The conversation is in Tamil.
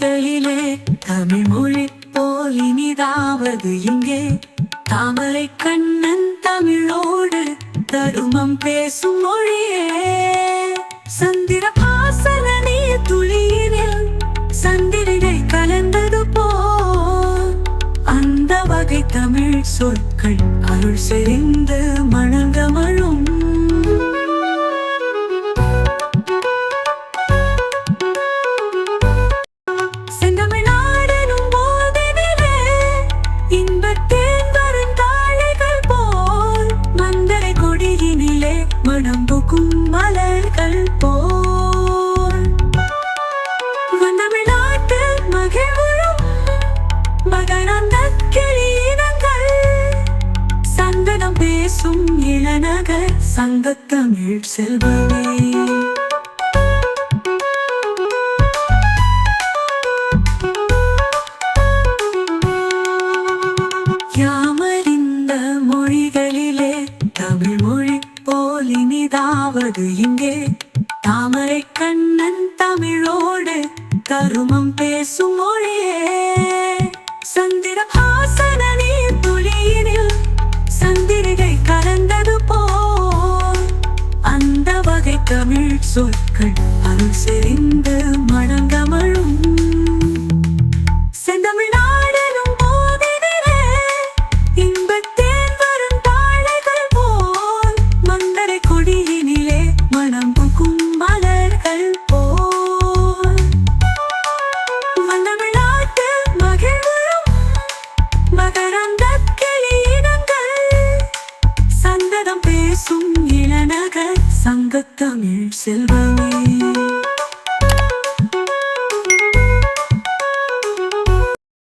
இதழிலே தமிழ் மொழி போல் இனிதாவது இங்கே. தாமரை கண்ணன் தமிழோடு தருமம் பேசும் மொழியே. சந்திர பாசன நீர் துளியினில் சந்திரிகை கலந்தது போ அந்த வகை தமிழ் சொற்கள் அருள் செறிந்து பேசும் இளநகர் சங்கத்தமிழ் செல்வமே. யாமறிந்த மொழிகளிலே தமிழ் மொழி போல் இனிதாவது இங்கே. தாமரை கண்ணன் தமிழோடு கருமம் பேசும் மொழியே. தமிழ் சொற்கள் அருள் செறிந்து மணங்கமழும் செல்வமே.